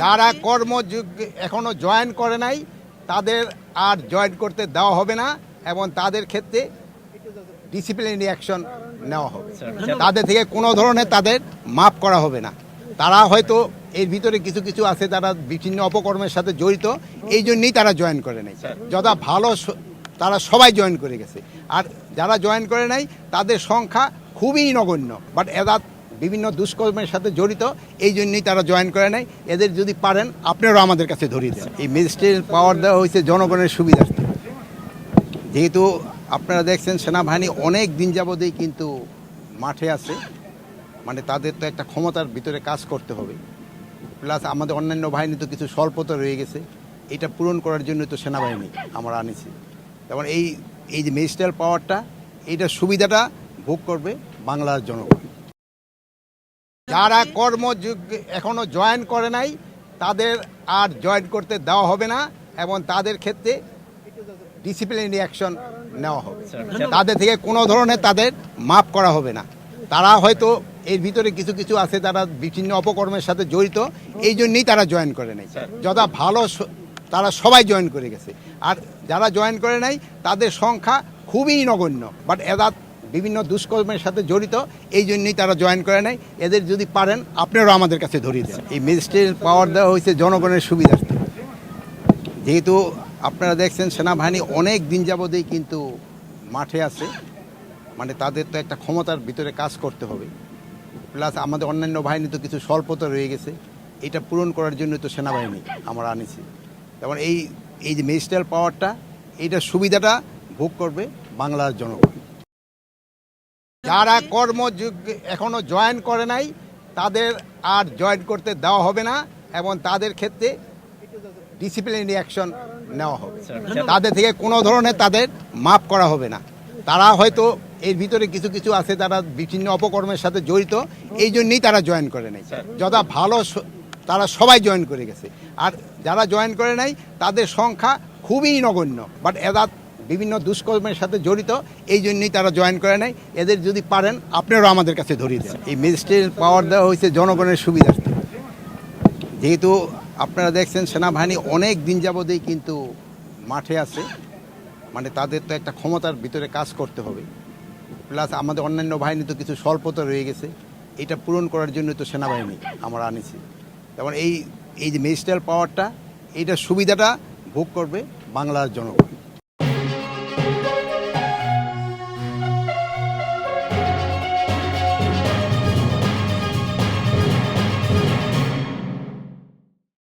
যারা কর্মযোগ এখনও জয়েন করে নাই তাদের আর জয়েন করতে দেওয়া হবে না এবং তাদের ক্ষেত্রে ডিসিপ্লিনারি অ্যাকশন নেওয়া হবে। তাদের থেকে কোনো ধরনের তাদের মাপ করা হবে না। তারা হয়তো এর ভিতরে কিছু কিছু আছে তারা বিভিন্ন অপকর্মের সাথে জড়িত এই জন্যই তারা জয়েন করে নাই। যথা ভালো তারা সবাই জয়েন করে গেছে। আর যারা জয়েন করে নাই তাদের সংখ্যা খুবই নগণ্য। বাট এরা বিভিন্ন দুষ্কর্মের সাথে জড়িত, এই জন্যই তারা জয়েন করে নাই। এদের যদি পারেন, আপনারাও আমাদের কাছে ধরিয়ে দেন। এই ম্যাজিস্ট্রেট পাওয়ার দেওয়া হয়েছে জনগণের সুবিধার্থে। যেহেতু আপনারা দেখছেন, সেনাবাহিনী অনেক দিন যাবতেই কিন্তু মাঠে আছে। মানে তাদের তো একটা ক্ষমতার ভিতরে কাজ করতে হবে। প্লাস আমাদের অন্যান্য বাহিনী তো কিছু স্বল্পতা রয়ে গেছে। এটা পূরণ করার জন্য তো সেনাবাহিনী আমরা আনিছি। যেমন এই এই যে ম্যাজিস্ট্রেট পাওয়ারটা এইটার সুবিধাটা ভোগ করবে বাংলার জনগণ। যারা কর্মযোগ এখনও জয়েন করে নাই তাদের আর জয়েন করতে দেওয়া হবে না এবং তাদের ক্ষেত্রে ডিসিপ্লিনারি অ্যাকশন নেওয়া হবে। তাদের থেকে কোনো ধরনের তাদের মাপ করা হবে না। তারা হয়তো এর ভিতরে কিছু কিছু আছে তারা বিভিন্ন অপকর্মের সাথে জড়িত এই জন্যই তারা জয়েন করে নাই। যথা ভালো তারা সবাই জয়েন করে গেছে। আর যারা জয়েন করে নাই তাদের সংখ্যা খুবই নগণ্য। বাট এরা বিভিন্ন দুষ্কর্মের সাথে জড়িত, এই জন্যই তারা জয়েন করে নাই। এদের যদি পারেন, আপনারাও আমাদের কাছে ধরিয়ে দেন। এই ম্যাজিস্ট্রেট পাওয়ার দেওয়া হয়েছে জনগণের সুবিধার্থে। যেহেতু আপনারা দেখছেন, সেনাবাহিনী অনেক দিন যাবতেই কিন্তু মাঠে আছে। মানে তাদের তো একটা ক্ষমতার ভিতরে কাজ করতে হবে। প্লাস আমাদের অন্যান্য বাহিনী তো কিছু স্বল্পতা রয়ে গেছে। এটা পূরণ করার জন্য তো সেনাবাহিনী আমরা আনিছি। যেমন এই এই যে ম্যাজিস্ট্রেট পাওয়ারটা এইটার সুবিধাটা ভোগ করবে বাংলার জনগণ। যারা কর্মযোগ এখনও জয়েন করে নাই তাদের আর জয়েন করতে দেওয়া হবে না এবং তাদের ক্ষেত্রে ডিসিপ্লিনারি অ্যাকশন নেওয়া হবে। তাদের থেকে কোনো ধরনের তাদের মাপ করা হবে না। তারা হয়তো এর ভিতরে কিছু কিছু আছে তারা বিভিন্ন অপকর্মের সাথে জড়িত এই জন্যই তারা জয়েন করে নাই। যথা ভালো তারা সবাই জয়েন করে গেছে। আর যারা জয়েন করে নাই তাদের সংখ্যা খুবই নগণ্য। বাট এরা বিভিন্ন দুষ্কর্মের সাথে জড়িত, এই জন্যই তারা জয়েন করে নাই। এদের যদি পারেন, আপনারাও আমাদের কাছে ধরিয়ে দেন। এই ম্যাজিস্ট্রেট পাওয়ার দেওয়া হয়েছে জনগণের সুবিধার্থে। যেহেতু আপনারা দেখছেন, সেনাবাহিনী অনেক দিন যাবতেই কিন্তু মাঠে আছে। মানে তাদের তো একটা ক্ষমতার ভিতরে কাজ করতে হবে। প্লাস আমাদের অন্যান্য বাহিনী তো কিছু স্বল্পতা রয়ে গেছে। এটা পূরণ করার জন্য তো সেনাবাহিনী আমরা আনিছি। যেমন এই এই যে ম্যাজিস্ট্রেট পাওয়ারটা এইটার সুবিধাটা ভোগ করবে বাংলার জনগণ।